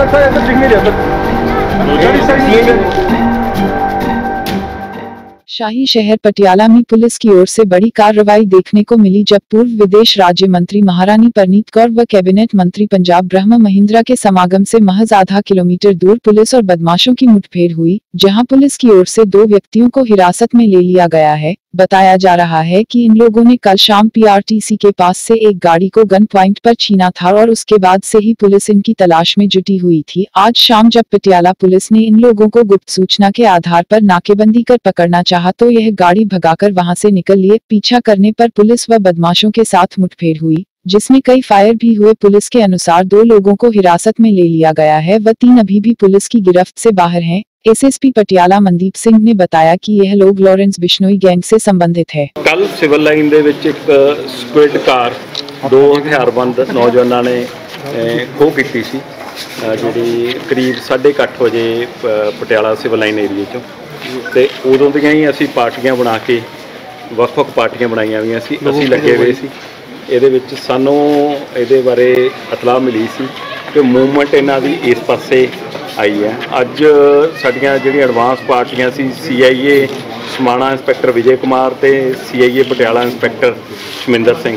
इस साइड नहीं शाही शहर पटियाला में पुलिस की ओर से बड़ी कार्रवाई देखने को मिली जब पूर्व विदेश राज्य मंत्री महारानी परनीत कौर व कैबिनेट मंत्री पंजाब ब्रह्म महिंद्रा के समागम से महज आधा किलोमीटर दूर पुलिस और बदमाशों की मुठभेड़ हुई जहाँ पुलिस की ओर से दो व्यक्तियों को हिरासत में ले लिया गया है बताया जा रहा है कि इन लोगों ने कल शाम पीआरटीसी के पास से एक गाड़ी को गन प्वाइंट पर छीना था और उसके बाद से ही पुलिस इनकी तलाश में जुटी हुई थी। आज शाम जब पटियाला पुलिस ने इन लोगों को गुप्त सूचना के आधार पर नाकेबंदी कर पकड़ना चाहा तो यह गाड़ी भगाकर वहाँ से निकल लिए। पीछा करने पर पुलिस व बदमाशों के साथ मुठभेड़ हुई, जिसमें कई फायर भी हुए। पुलिस के अनुसार दो लोगों को हिरासत में ले लिया गया है व तीन अभी भी पुलिस की गिरफ्त से बाहर हैं। एसएसपी पटियाला मनदीप सिंह ने बताया कि यह लोग लॉरेंस बिश्नोई गैंग से संबंधित है ਕੱਲ ਸਿਵਲ ਲਾਈਨ ਦੇ ਵਿੱਚ ਇੱਕ ਸਪਿਡ ਕਾਰ ਦੋ ਹਥਿਆਰਬੰਦ ਨੌਜਵਾਨਾਂ ਨੇ ਅਹ, ਖੋਹ ਕੀਤੀ ਸੀ ਅਹ, ਜਿਹੜੀ ਕਰੀਬ 8:30 ਵਜੇ ਪ- ਪਟਿਆਲਾ ਸਿਵਲ ਲਾਈਨ ਏਰੀਏ ਚੋਂ ਤੇ ਉਦੋਂ ਦੀਆਂ ਹੀ ਅਸੀਂ ਪਾਰਟੀਆਂ ਬਣਾ ਕੇ ਵੱਖ-ਵੱਖ ਪਾਰਟੀਆਂ ਬਣਾਈਆਂ ਹੋਈਆਂ ਸੀ ਅਸੀਂ ਲੱਗੇ ਹੋਏ ਸੀ ਇਹਦੇ ਵਿੱਚ ਸਾਨੂੰ ਇਹਦੇ ਬਾਰੇ ਇਤਲਾਹ ਮਿਲੀ ਸੀ ਕਿ ਮੂਵਮੈਂਟ ਇਹਨਾਂ ਦੀ ਇਸ ਪਾਸੇ ਆਈ ਹੈ। ਅੱਜ ਸਾਡੀਆਂ ਜਿਹੜੀਆਂ ਐਡਵਾਂਸ ਪਾਰਟੀਆਂ ਸੀ ਸੀਆਈਏ ਸਮਾਣਾ ਇੰਸਪੈਕਟਰ ਵਿਜੇ ਕੁਮਾਰ ਤੇ ਸੀਆਈਏ ਪਟਿਆਲਾ ਇੰਸਪੈਕਟਰ ਸ਼ਮਿੰਦਰ ਸਿੰਘ।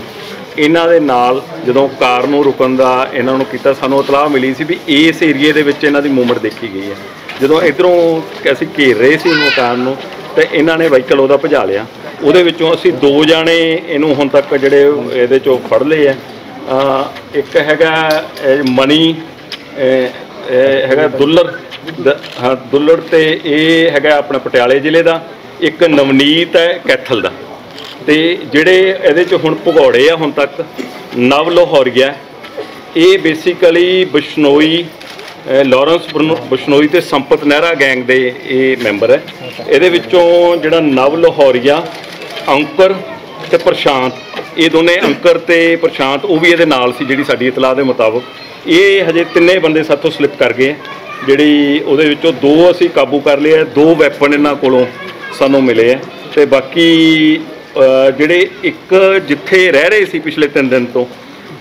ਇਹਨਾਂ ਦੇ ਨਾਲ ਜਦੋਂ ਕਾਰ ਨੂੰ ਰੁਕਣ ਦਾ ਇਹਨਾਂ ਨੂੰ ਕੀਤਾ, ਸਾਨੂੰ ਇਤਲਾਹ ਮਿਲੀ ਸੀ ਵੀ ਇਸ ਏਰੀਏ ਦੇ ਵਿੱਚ ਇਹਨਾਂ ਦੀ ਮੂਵਮੈਂਟ ਦੇਖੀ ਗਈ ਹੈ। ਜਦੋਂ ਇਧਰੋਂ ਅਸੀਂ ਘੇਰ ਰਹੇ ਸੀ ਇਹਨੂੰ ਮਕਾਨ ਨੂੰ, ਤੇ ਇਹਨਾਂ ਨੇ ਵਹੀਕਲ ਉਹਦਾ ਭਜਾ ਲਿਆ। ਉਹਦੇ ਵਿੱਚੋਂ ਅਸੀਂ ਦੋ ਜਾਣੇ ਇਹਨੂੰ ਹੁਣ ਤੱਕ ਜਿਹੜੇ ਇਹਦੇ ਚੋਂ ਫੜ ਲਏ ਆ ਇੱਕ ਹੈਗਾ ਮਨੀ ਇਹ ਹੈਗਾ ਦੁੱਲਰ ਦ- ਹਾਂ, ਦੁੱਲਰ ਤੇ ਇਹ ਹੈਗਾ ਆਪਣਾ ਪਟਿਆਲੇ ਜ਼ਿਲ੍ਹੇ ਦਾ, ਇੱਕ ਨਵਨੀਤ ਹੈ ਕੈਥਲ ਦਾ। ਤੇ ਜਿਹੜੇ ਇਹਦੇ ਚ ਹੁਣ ਭਗੌੜੇ ਆ ਹੁਣ ਤੱਕ, ਨਵ ਲਾਹੌਰੀਆ, ਇਹ ਬੇਸਿਕਲੀ ਬਿਸ਼ਨੋਈ, ਅਹ, ਲਾਰੈਂਸ ਬਰਨੋ- ਬਿਸ਼ਨੋਈ ਤੇ ਸੰਪਤ ਨਹਿਰਾ ਗੈਂਗ ਦੇ ਇਹ ਮੈਂਬਰ ਹੈ। ਇਹਦੇ ਵਿੱਚੋਂ ਜਿਹੜਾ ਨਵ ਲਾਹੌਰੀਆ, ਅੰਕਰ ਤੇ ਪ੍ਰਸ਼ਾਂਤ ਇਹ ਦੋਨੇ ਅੰਕਰ ਤੇ ਪ੍ਰਸ਼ਾਂਤ, ਉਹ ਵੀ ਇਹਦੇ ਨਾਲ ਸੀ ਜਿਹੜੀ ਸਾਡੀ ਇਤਲਾਹ ਦੇ ਮੁਤਾਬਕ। ਇਹ ਹਜੇ ਤਿੰਨੇ ਬੰਦੇ ਸਾਥੋਂ ਸਲਿੱਪ ਕਰ ਗਏ ਜਿਹੜੀ ਉਹਦੇ ਵਿੱਚੋਂ ਦੋ ਅਸੀਂ ਕਾਬੂ ਕਰ ਲਏ ਆ, ਦੋ ਵੈਪਨ ਇਹਨਾਂ ਕੋਲੋਂ ਸਾਨੂੰ ਮਿਲੇ ਆ। ਤੇ ਬਾਕੀ ਜਿਹੜੇ ਇੱਕ ਜਿੱਥੇ ਰਹਿ ਰਹੇ ਸੀ ਪਿਛਲੇ 3 ਦਿਨ ਤੋਂ,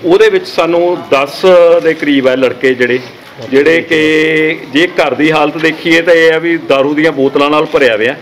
ਉਹਦੇ ਵਿੱਚ ਸਾਨੂੰ 10 ਦੇ ਕਰੀਬ ਹੈ ਲੜਕੇ ਜਿਹੜੇ ਜਿਹੜੇ ਕਿ ਜੇ ਘਰ ਦੀ ਹਾਲਤ ਦੇਖੀਏ ਤਾਂ ਇਹ ਆ ਵੀ दारू ਦੀਆਂ ਬੋਤਲਾਂ ਨਾਲ ਭਰਿਆ ਹੋਇਆ।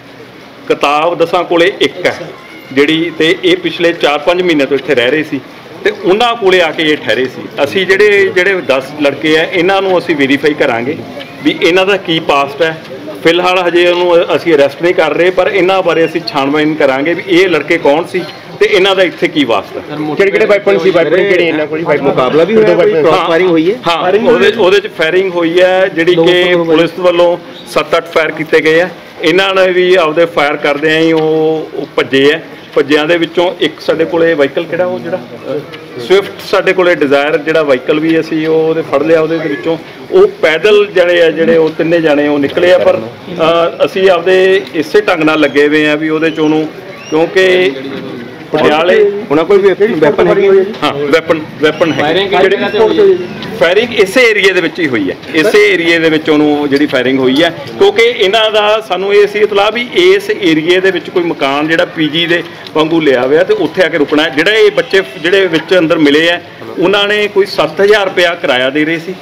ਕਿਤਾਬ ਦਸਾਂ ਕੋਲੇ ਇੱਕ ਹੈ। ਜਿਹੜੀ ਤੇ ਇਹ ਪਿਛਲੇ 4-5 ਮਹੀਨੇ ਤੋਂ ਇੱਥੇ ਰਹਿ ਰਹੇ ਸੀ ਤੇ ਉਹਨਾਂ ਕੋਲੇ ਆ ਕੇ ਇਹ ਠਹਿਰੇ ਸੀ। ਅਸੀਂ ਜਿਹੜੇ ਜਿਹੜੇ 10 ਲੜਕੇ ਆ ਇਹਨਾਂ ਨੂੰ ਅਸੀਂ ਵੈਰੀਫਾਈ ਕਰਾਂਗੇ ਵੀ ਇਹਨਾਂ ਦਾ ਕੀ ਪਾਸਟ ਹੈ। ਫਿਲਹਾਲ ਹਜੇ ਉਹਨੂੰ ਅਸੀਂ ਅਰੈਸਟ ਨਹੀਂ ਕਰ ਰਹੇ ਪਰ ਇਹਨਾਂ ਬਾਰੇ ਅਸੀਂ ਛਾਣਬੀਨ ਕਰਾਂਗੇ ਵੀ ਇਹ ਲੜਕੇ ਕੌਣ ਸੀ ਤੇ ਇਹਨਾਂ ਦਾ ਇੱਥੇ ਕੀ ਵਾਸਤਾ ਹੈ। ਕਿਹੜੇ ਕਿਹੜੇ ਵਾਈਪਨ ਸੀ? ਵਾਈਪਨ ਕਿਹੜੇ ਇਹਨਾਂ ਕੋਲ? ਵਾਈਪਨ ਮੁਕਾਬਲਾ ਵੀ ਹੋਇਆ ਕੋਈ ਕ੍ਰਾਸ ਫਾਇਰਿੰਗ ਹੋਈ ਹੈ? ਹਾਂ ਉਹਦੇ ਉਹਦੇ ਚ ਫਾਇਰਿੰਗ ਹੋਈ ਹੈ ਜਿਹੜੀ ਕਿ ਪੁਲਿਸ ਵੱਲੋਂ 7-8 ਫਾਇਰ ਕੀਤੇ ਗਏ ਆ। ਇਹਨਾਂ ਨੇ ਵੀ ਆਪਦੇ ਫਾਇਰ ਕਰਦੇ ਆਂ ਹੀ ਉਹ ਉਹ ਭੱਜੇ ਆ। ਭੱਜਿਆਂ ਦੇ ਵਿੱਚੋਂ ਇੱਕ ਸਾਡੇ ਕੋਲੇ ਵਹੀਕਲ ਕਿਹੜਾ ਉਹ ਜਿਹੜਾ? ਸਵਿਫਟ ਸਾਡੇ ਕੋਲੇ ਡਿਜ਼ਾਇਰ ਜਿਹੜਾ ਵਹੀਕਲ ਵੀ ਅਸੀਂ ਉਹ ਉਹਦੇ ਫੜ ਲਿਆ, ਉਹਦੇ ਵਿੱਚੋਂ। ਉਹ ਪੈਦਲ ਜਿਹੜੇ ਆ, ਜਿਹੜੇ ਉਹ ਤਿੰਨੇ ਜਾਣੇ ਉਹ ਨਿਕਲੇ ਆ, ਪਰ ਅਸੀਂ ਆਪਦੇ ਇਸੇ ਢੰਗ ਨਾਲ ਲੱਗੇ ਹੋਏ ਆ ਵੀ ਉਹਦੇ 'ਚੋਂ ਉਹਨੂੰ ਕਿਉਂਕਿ ਪਟਿਆਲੇ ਉਹਨਾਂ ਕੋਲ ਵੀ ਵੈਪਨ ਹੈਗੀ? ਹੈ ਵੈਪਨ ਵੈਪਨ ਹੈ? ਜਿਹੜੇ ਫਾਇਰਿੰਗ ਇਸੇ ਏਰੀਆ ਦੇ ਵਿੱਚ ਹੀ ਹੋਈ ਹੈ। ਇਸੇ ਏਰੀਆ ਦੇ ਵਿੱਚ ਉਹਨੂੰ ਜਿਹੜੀ ਫਾਇਰਿੰਗ ਹੋਈ ਹੈ। ਕਿਉਂਕਿ ਇਹਨਾਂ ਦਾ ਸਾਨੂੰ ਇਹ ਸੀ ਇਤਲਾਹ ਵੀ ਇਸ ਏਰੀਆ ਦੇ ਵਿੱਚ ਕੋਈ ਮਕਾਨ ਜਿਹੜਾ ਪੀਜੀ ਦੇ ਵਾਂਗੂ ਲਿਆ ਹੋਇਆ ਤੇ ਉੱਥੇ ਆ ਕੇ ਰੁਕਣਾ ਹੈ। ਜਿਹੜਾ ਇਹ ਬੱਚੇ ਜਿਹੜੇ ਵਿੱਚ ਅੰਦਰ ਮਿਲੇ ਆ ਉਹਨਾਂ ਨੇ ਕੋਈ 7000 ਰੁਪਇਆ ਕਿਰਾਇਆ ਦੇ ਰਹੇ ਸੀ।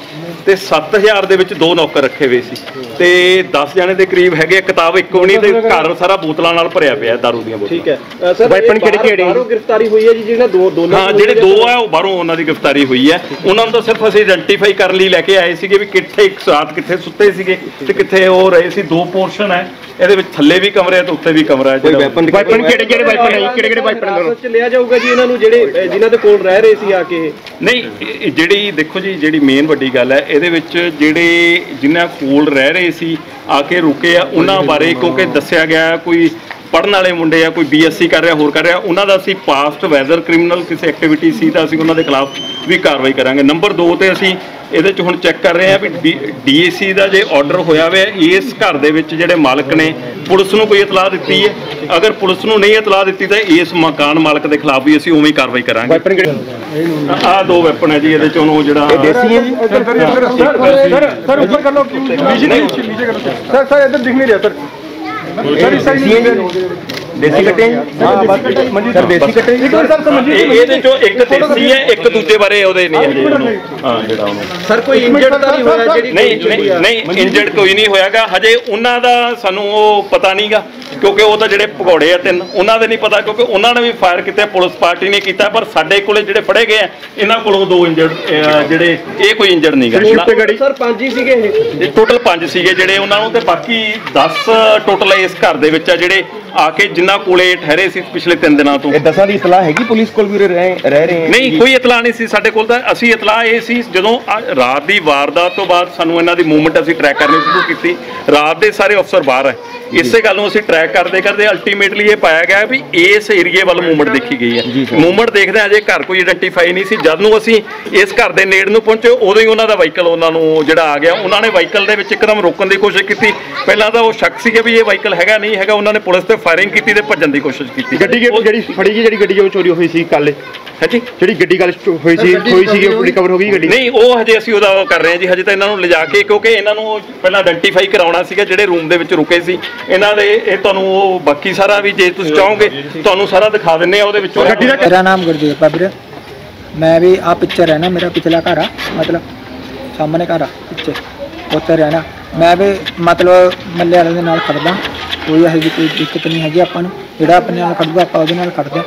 ਤੇ 7000 ਦੇ ਵਿੱਚ ਦੋ ਨੌਕਰ ਰੱਖੇ ਹੋਏ ਸੀ ਤੇ 10 ਜਣੇ ਦੇ ਕਰੀਬ ਹੈਗੇ ਕਿਤਾਬ ਇੱਕੋ ਨਹੀਂ ਤੇ ਘਰ ਸਾਰਾ ਬੋਤਲਾਂ ਨਾਲ ਭਰਿਆ ਪਿਆ ਦਾਰੂ ਦੀਆਂ ਬੋਤਲਾਂ ਠੀਕ ਹੈ ਸਰ Weapon ਕਿਹੜੇ ਕਿਹੜੇ? ਬਾਹਰੋਂ ਗ੍ਰਿਫਤਾਰੀ ਹੋਈ ਹੈ ਜੀ ਜਿਹੜਾ ਦੋ ਦੋਨਾਂ ਹਾਂ ਜਿਹੜੇ ਹੈ? ਦੋ ਆ ਉਹ ਬਾਹਰੋਂ ਉਹਨਾਂ ਦੀ ਗ੍ਰਿਫਤਾਰੀ ਹੋਈ ਹੈ ਉਹਨਾਂ ਨੂੰ ਤਾਂ ਸਿਰਫ ਅਸੀਂ ਆਇਡੈਂਟੀਫਾਈ ਕਰਨ ਲਈ ਲੈ ਕੇ ਆਏ ਸੀਗੇ ਵੀ ਕਿੱਥੇ ਇੱਕ ਸਾਥ ਕਿੱਥੇ ਸੁੱਤੇ ਸੀਗੇ ਤੇ ਕਿੱਥੇ ਉਹ ਰਹੇ ਸੀ ਦੋ ਪੋਰਸ਼ਨ ਹੈ ਇਹਦੇ ਵਿੱਚ ਥੱਲੇ ਵੀ ਕਮਰੇ ਆ ਤੇ ਉੱਤੇ ਵੀ ਕਮਰਾ ਹੈ ਜਿਹੜਾ- ਵੈਪਨ ਵਾਈਪਨ ਕਿਹੜੇ ਕਿਹੜੇ ਵਾਈਪਨ ਹੈ ਕਿਹੜੇ ਕਿਹੜੇ ਵਾਈਪਨ ਹਿਰਾਸਤ ਚ ਲਿਆ ਜਾਊਗਾ ਜੀ ਇਹਨਾਂ ਨੂੰ ਜਿਹੜੇ ਜਿਨ੍ਹਾਂ ਦੇ ਕੋਲ ਰਹਿ ਰਹੇ ਸੀ ਆ ਕੇ? ਨਹੀਂ ਜਿਹੜੀ ਦੇਖੋ ਜੀ ਜਿਹੜੀ ਮੇਨ ਵੱਡੀ ਗੱਲ ਹੈ ਇਹਦੇ ਵਿੱਚ ਜਿਹੜੇ ਜਿਨ੍ਹਾਂ ਕੋਲ ਰਹਿ ਰਹੇ ਸੀ ਆ ਕੇ ਰੁਕੇ ਆ ਉਹਨਾਂ ਬਾਰੇ ਕਿਉਂਕਿ ਦੱਸਿਆ ਗਿਆ ਕੋਈ ਪੜਨ ਵਾਲੇ ਮੁੰਡੇ ਆ ਕੋਈ ਬੀਐਸਸੀ ਕਰ ਰਿਹਾ ਹੋਰ ਕਰ ਰਿਹਾ ਉਹਨਾਂ ਦਾ ਅਸੀਂ ਪਾਸਟ ਵੈਦਰ ਕ੍ਰਿਮੀਨਲ ਕਿਸੇ ਐਕਟੀਵਿਟੀ ਸੀ ਤਾਂ ਅਸੀਂ ਉਹਨਾਂ ਦੇ ਖਿਲਾਫ ਵੀ ਕਾਰਵਾਈ ਕਰਾਂਗੇ। ਨੰਬਰ 2 ਤੇ ਅਸੀਂ ਇਹਦੇ ਚ ਹੁਣ ਚੈੱਕ ਕਰ ਰਹੇ ਆ ਵੀ ਡੀਏਸੀ ਦਾ ਜੇ ਆਰਡਰ ਹੋਇਆ ਵੇ ਇਸ ਘਰ ਦੇ ਵਿੱਚ ਜਿਹੜੇ ਮਾਲਕ ਨੇ ਪੁਲਿਸ ਨੂੰ ਕੋਈ ਇਤਲਾਹ ਦਿੱਤੀ ਹੈ? ਅਗਰ ਪੁਲਿਸ ਨੂੰ ਨਹੀਂ ਇਤਲਾਹ ਦਿੱਤੀ ਤਾਂ ਇਸ ਮਕਾਨ ਮਾਲਕ ਦੇ ਖਿਲਾਫ ਵੀ ਅਸੀਂ ਉਵੇਂ ਕਾਰਵਾਈ ਕਰਾਂਗੇ। ਆਹ ਦੋ ਵੈਪਨ ਹੈ ਜੀ ਇਹਦੇ ਚੋਂ ਉਹ ਜਿਹੜਾ ਸਰ ਸਰ ਉੱਪਰ ਕਰ ਲਓ ਨੀਚੇ ਨੀਚੇ ਕਰੋ ਸਰ ਸਰ ਇੱਧਰ ਦਿਖ ਨਹੀਂ ਰਿਹਾ ਸਰ ਦੇਸੀ ਕੱਟੇ? ਹਾਂ ਬਸ ਸਰ ਦੇਸੀ ਕੱਟੇ ਇੱਕ ਮਿੰਟ ਸਰ ਸਮਝੀ ਇਹ ਇਹਦੇ ਚੋਂ ਇੱਕ ਦੇਸੀ ਹੈ ਇੱਕ ਦੂਜੇ ਬਾਰੇ ਉਹਦੇ ਨਹੀਂ ਹੈ। ਜਿਹੜਾ ਉਹਨੂੰ। ਸਰ ਕੋਈ ਇੰਜਰਡ ਤਾਂ ਨਹੀਂ ਹੋਇਆ ਜਿਹੜੀ ਨਹੀਂ ਨਹੀਂ ਨਹੀਂ ਇੰਜਰਡ ਕੋਈ ਨਹੀਂ ਹੋਇਆਗਾ। ਹਜੇ ਉਹਨਾਂ ਦਾ ਸਾਨੂੰ ਉਹ ਪਤਾ ਨਹੀਂਗਾ ਕਿਉਂਕਿ ਉਹ ਤਾਂ ਜਿਹੜੇ ਭਗੌੜੇ ਆ ਤਿੰਨ ਉਹਨਾਂ ਦੇ ਨਹੀਂ ਪਤਾ ਕਿਉਂਕਿ ਉਹਨਾਂ ਨੇ ਵੀ ਫਾਇਰ ਕੀਤੇ ਪੁਲਿਸ ਪਾਰਟੀ ਨੇ ਕੀਤਾ ਪਰ ਸਾਡੇ ਕੋਲੇ ਜਿਹੜੇ ਫੜੇ ਗਏ ਆ ਇਹਨਾਂ ਕੋਲੋਂ ਦੋ ਇੰਜਰਡ ਜਿਹੜੇ ਇਹ ਕੋਈ ਇੰਜਰਡ ਨਹੀਂਗਾ। ਸਰ ਪੰਜ ਹੀ ਸੀਗੇ ਇਹ। ਟੋਟਲ 5 ਸੀਗੇ ਜਿਹੜੇ ਉਹਨਾਂ ਨੂੰ ਤੇ ਬਾਕੀ 10 ਟੋਟਲ ਇਸ ਘਰ ਦੇ ਵਿੱਚ ਆ ਜਿਹੜੇ ਆ ਕੇ ਜਿਨ੍ਹਾਂ ਕੋਲੇ ਠਹਿਰੇ ਸੀ ਪਿਛਲੇ 3 ਦਿਨਾਂ ਤੋਂ? ਇਹ ਦਸਾਂ ਦੀ ਇਤਲਾਹ ਹੈਗੀ ਪੁਲਿਸ ਕੋਲ ਵੀ ਰਹਿ ਰਹਿ ਰਹੇ ਹੈ ਨਹੀਂ ਕੋਈ ਇਤਲਾਹ ਨਹੀਂ ਸੀ ਸਾਡੇ ਕੋਲ ਤਾਂ। ਅਸੀਂ ਇਤਲਾਹ ਇਹ ਸੀ ਜਦੋਂ ਰਾਤ ਦੀ ਵਾਰਦਾਤ ਤੋਂ ਬਾਅਦ ਸਾਨੂੰ ਇਹਨਾਂ ਦੀ ਮੂਵਮੈਂਟ ਅਸੀਂ ਟਰੈਕ ਕਰਨੀ ਸ਼ੁਰੂ ਕੀਤੀ। ਰਾਤ ਦੇ ਸਾਰੇ ਅਫਸਰ ਬਾਹਰ ਹੈ ਇਸੇ ਗੱਲ ਨੂੰ ਅਸੀਂ ਟਰੈਕ ਕਰਦੇ ਕਰਦੇ ਅਲਟੀਮੇਟਲੀ ਇਹ ਪਾਇਆ ਗਿਆ ਵੀ ਇਸ ਏਰੀਏ ਵੱਲ ਮੂਵਮੈਂਟ ਦੇਖੀ ਗਈ ਹੈ। ਮੂਵਮੈਂਟ ਦੇਖਦੇ ਅਜੇ ਘਰ ਕੋਈ ਆਇਡੈਂਟੀਫਾਈ ਨਹੀਂ ਸੀ। ਜਦ ਨੂੰ ਅਸੀਂ ਇਸ ਘਰ ਦੇ ਨੇੜ ਨੂੰ ਪਹੁੰਚੇ ਉਦੋਂ ਹੀ ਉਹਨਾਂ ਦਾ ਵਾਹੀਕਲ ਉਹਨਾਂ ਨੂੰ ਜਿਹੜਾ ਆ ਗਿਆ। ਉਹਨਾਂ ਨੇ ਵਾਹੀਕਲ ਦੇ ਵਿੱਚ ਇੱਕਦਮ ਰੋਕਣ ਦੀ ਕੋਸ਼ਿਸ਼ ਕੀਤੀ। ਪਹਿਲਾਂ ਤਾਂ ਉਹ ਸ਼ੱਕ ਸੀ ਕਿ ਵੀ ਇਹ ਵਾਹੀਕਲ ਹੈਗਾ ਨਹੀਂ ਹੈਗਾ। ਉਹਨਾਂ ਨੇ ਪੁਲਿਸ ਤੇ ਫਾਇਰਿੰਗ ਕੀਤੀ ਤੇ ਭੱਜਣ ਦੀ ਕੋਸ਼ਿਸ਼ ਕੀਤੀ। ਗੱਡੀ ਕਿ- ਜਿਹੜੀ ਫੜੀ ਗਈ ਜਿਹੜੀ ਗੱਡੀ ਉਹ ਚੋਰੀ ਹੋਈ ਸੀ ਕੱਲ ਹਾਂਜੀ। ਜਿਹੜੀ ਗੱਡੀ ਕੱਲ ਹੋਈ ਸੀ ਹੋਈ ਸੀ ਉਹ ਰਿਕਵਰ ਹੋ ਗਈ ਗੱਡੀ? ਨਹੀਂ ਉਹ ਹਜੇ ਅਸੀਂ ਉਹਦਾ ਉਹ ਕਰ ਰਹੇ ਹਾਂ ਜੀ ਹਜੇ ਤਾਂ ਇਹਨਾਂ ਨੂੰ ਲਿਜਾ ਕੇ ਕਿਉਂਕਿ ਇਹਨਾਂ ਨੂੰ ਪਹਿਲਾਂ ਆਇਡੈਂਟੀਫਾਈ ਕਰਾਉਣਾ ਸੀਗਾ ਜਿਹੜੇ ਰੂਮ ਦੇ ਵਿੱਚ ਰੁਕੇ ਸੀ। ਇਹਨਾਂ ਦੇ ਇਹ ਤੁਹਾਨੂੰ ਉਹ ਬਾਕੀ ਸਾਰਾ ਵੀ ਜੇ ਤੁਸੀਂ ਚਾਹੋਗੇ ਤੁਹਾਨੂੰ ਸਾਰਾ ਦਿਖਾ ਦਿੰਨੇ ਆ ਉਹਦੇ ਵਿੱਚੋਂ। ਗੱਡੀ ਦਾ ਮੇਰਾ ਨਾਮ ਗੁਰਦੇਵ ਆ ਵੀਰੇ। ਮੈਂ ਵੀ ਆ ਪਿੱਛੇ ਰਹਿਣਾ ਮੇਰਾ ਪਿਛਲਾ ਘਰ ਆ ਮਤਲਬ ਸਾਹਮਣੇ ਘਰ ਆ ਪਿੱਛੇ ਉੱਥੇ ਰਹਿਣਾ। ਮੈਂ ਵੀ ਮਤਲਬ ਮੱਲੇ ਵਾਲੇ ਦੇ ਨਾਲ ਖੜਦਾ। ਕੋਈ ਇਹੋ ਜਿਹੀ ਕੋਈ ਦਿੱਕਤ ਨਹੀਂ ਹੈਗੀ ਆਪਾਂ ਨੂੰ। ਜਿਹੜਾ ਆਪਣੇ ਨਾਲ ਖੜੂਗਾ ਆਪਾਂ ਉਹਦੇ ਨਾਲ ਖੜਦੇ।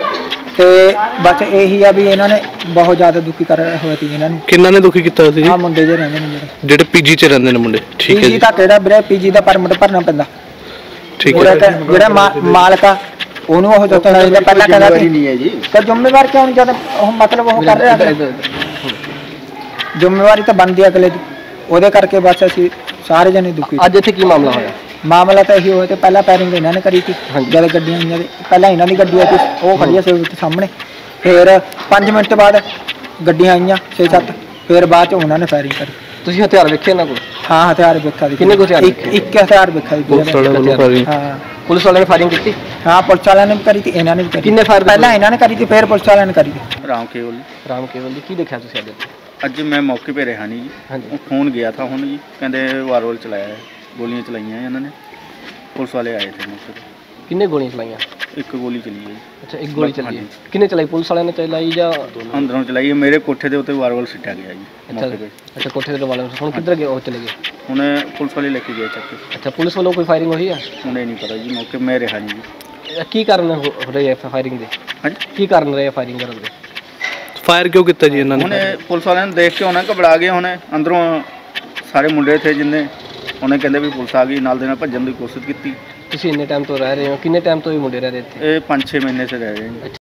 ਤੇ ਬਸ ਇਹੀ ਆ ਵੀ ਇਹਨਾਂ ਨੇ ਬਹੁਤ ਜ਼ਿਆਦਾ ਦੁਖੀ ਕਰ ਹੋਇਆ ਸੀ ਇਹਨਾਂ ਨੂੰ। ਕਿੰਨਾ ਨੇ ਦੁਖੀ ਕੀਤਾ ਸੀ? ਆ ਮੁੰਡੇ ਜੇ ਰਹਿੰਦੇ ਨੇ ਜਿਹੜੇ। ਜਿਹੜੇ ਪੀਜੀ ਚ ਰਹਿੰਦੇ ਨੇ ਮੁੰਡੇ। ਠੀਕ ਹੈ ਪੀਜੀ ਜੀ ਦਾ ਕਿਹੜਾ ਵੀਰੇ? ਪੀਜੀ ਦਾ ਪਰਮਿਟ ਭਰਨਾ ਪੈਂਦਾ। ਠੀਕ ਹੈ ਤਾਂ ਜਿਹੜਾ ਮਾਲਕ ਆ ਉਹਨੂੰ ਉਹ ਦੱਸਣਾ ਚਾਹੀਦਾ ਪਹਿਲਾਂ ਕਹਿੰਦਾ ਸੀ ਨਹੀਂ ਹੈ ਜੀ। ਤੇ ਜ਼ਿੰਮੇਵਾਰ ਕਿਉਂ ਨਹੀਂ? ਜਦ ਉਹ ਮਤਲਬ ਉਹ ਕਰ ਰਿਹਾ ਜ਼ਿੰਮੇਵਾਰੀ ਤਾਂ ਬਣਦੀ ਅਗਲੇ ਦੀ। ਉਹਦੇ ਕਰਕੇ ਬਸ ਅਸੀਂ ਸਾਰੇ ਜਣੇ ਦੁਖੀ ਅੱਜ ਇੱਥੇ ਕੀ ਮਾਮਲਾ ਹੋਇਆ? ਮਾਮਲਾ ਤਾਂ ਇਹੀ ਹੋਇਆ ਤੇ ਪਹਿਲਾਂ ਪੈਰਿੰਗ ਇਹਨਾਂ ਨੇ ਕਰੀ ਸੀ ਜਦ ਗੱਡੀਆਂ ਆਈਆਂ ਤੇ ਪਹਿਲਾਂ ਇਹਨਾਂ ਦੀ ਗੱਡੀ ਆਈ ਸੀ ਉਹ ਖੜੀ ਸੀ ਉੱਥੇ ਸਾਹਮਣੇ। ਫਿਰ 5 ਮਿੰਟ ਬਾਅਦ ਗੱਡੀਆਂ ਆਈਆਂ 6-7 ਫਿਰ ਬਾਅਦ ਚ ਉਹਨਾਂ ਨੇ ਫਾਇਰਿੰਗ ਕਰੀ। ਤੁਸੀਂ ਹਥਿਆਰ ਵੇਖੇ ਨਾ ਕੋਈ ਹਾਂ ਹਥਿਆਰ ਵੇਖਿਆ ਸੀ। ਕਿੰਨੇ ਕੁ ਹਥਿਆਰ ਇੱਕ ਇੱਕ ਹਥਿਆਰ ਵੇਖਿਆ ਸੀ। ਪੁਲਿਸ ਵਾਲਿਆਂ ਵੱਲੋਂ ਫਾਇਰਿੰਗ ਹਾਂ। ਪੁਲਿਸ ਵਾਲਿਆਂ ਨੇ ਫਾਇਰਿੰਗ ਕੀਤੀ? ਹਾਂ ਪੁਲਿਸ ਵਾਲਿਆਂ ਨੇ ਵੀ ਕਰੀ ਤੇ ਇਹਨਾਂ ਨੇ ਵੀ ਕਰੀ ਕਿੰਨੇ fire ਪਹਿਲਾਂ ਇਹਨਾਂ ਨੇ ਕਰੀ ਤੇ ਫਿਰ ਪੁਲਿਸ ਵਾਲਿਆਂ ਨੇ ਕਰੀ ਤੇ ਰਾਮ ਕੇਵਲ ਰਾਮ ਕੇਵਲ ਜੀ ਕੀ ਦੇਖਿਆ ਤੁਸੀਂ ਅੱਜ? ਮੈਂ ਮੌਕੇ 'ਤੇ ਰਿਹਾ ਨਹੀਂ ਜੀ। ਹਾਂਜੀ। ਉਹ ਫੋਨ ਗਿਆ ਥਾ ਹੁਣ ਜੀ ਕਹਿੰਦੇ ਵਾਰਵਲ ਚਲਾਇਆ ਹੈ। ਗੋਲੀਆਂ ਚਲਾਈਆਂ ਇਹਨਾਂ ਨੇ। ਪੁਲਿਸ ਵਾਲੇ ਆਏ ਥੇ ਮੌਕੇ 'ਤੇ। ਕਿੰਨੇ ਗੋਲੀਆਂ ਚਲਾਈਆਂ? ਇੱਕ ਗੋਲੀ ਚਲੀ ਹੈ ਜੀ। ਅੱਛਾ ਇੱਕ ਗੋਲੀ ਚੱਲੀ ਹੈ। ਕਿੰਨੇ ਚਲਾਈ? ਪੁਲਿਸ ਵਾਲਿਆਂ ਨੇ ਚਲਾਈ ਜਾਂ ਅੰਦਰੋਂ ਚਲਾਈ ਹੈ। ਮੇਰੇ ਕੋਠੇ ਦੇ ਉੱਤੇ ਵਾਰਵਲ ਸਿੱਟਿਆ ਗਿਆ ਜੀ ਅੱਛਾ। ਮੌਕੇ 'ਤੇ। ਅੱਛਾ ਕੋਠੇ ਦੇ ਵਾਲੇ ਹੁਣ ਕਿੱਧਰ ਗਏ? ਉਹ ਚਲੇ ਗਏ। ਹੁਣ ਪੁਲਿਸ ਵਾਲੇ ਲੈ ਕੇ ਗਏ ਚੱਕ ਕੇ। ਅੱਛਾ ਪੁਲਿਸ ਵੱਲੋਂ ਕੋਈ ਫਾਇਰਿੰਗ ਹੋਈ ਹੈ ਹੁਣ ਇਹ ਨਹੀਂ ਪਤਾ ਜੀ ਮੌਕੇ ਮੈਂ ਰਿਹਾ ਨਹੀਂ ਜੀ। ਇਹ ਕੀ ਕਾਰਨ ਹੋ ਹੋ ਰਹੇ ਹੈ ਫਾਇਰਿੰਗ ਦੇ? ਹਾਂਜੀ। ਕੀ ਕਾਰਨ ਰਹੇ ਫਾਇਰਿੰਗ ਕਰਨ ਦੇ? ਫਾਇਰ ਕਿਉਂ ਕੀਤਾ ਜੀ ਇਹਨਾਂ ਹੁਣ ਨੇ? ਇਹ ਪੁਲਿਸ ਵਾਲਿਆਂ ਨੂੰ ਦੇਖ ਕੇ ਉਹਨਾਂ ਘਬਰਾ ਗਏ ਹੁਣ। ਅੰਦਰੋਂ ਸਾਰੇ ਮੁੰਡੇ ਥੇ ਜਿੰਨੇ। ਉਹਨੇ ਕਹਿੰਦੇ ਵੀ ਪੁਲਿਸ ਆ ਗਈ ਨਾਲ ਦੇ ਨਾਲ ਭੱਜਣ ਦੀ ਕੋਸ਼ਿਸ਼ ਕੀਤੀ। ਤੁਸੀਂ ਇੰਨੇ ਟਾਈਮ ਤੋਂ ਰਹਿ ਰਹੇ ਹੋ? ਕਿੰਨੇ ਟਾਈਮ ਤੋਂ ਇਹ ਮੁੰਡੇ ਰਹਿ ਰਹੇ ਇੱਥੇ? ਇਹ 5-6 ਮਹੀਨੇ ਸੇ ਰਹਿ ਰਹੇ ਨੇ।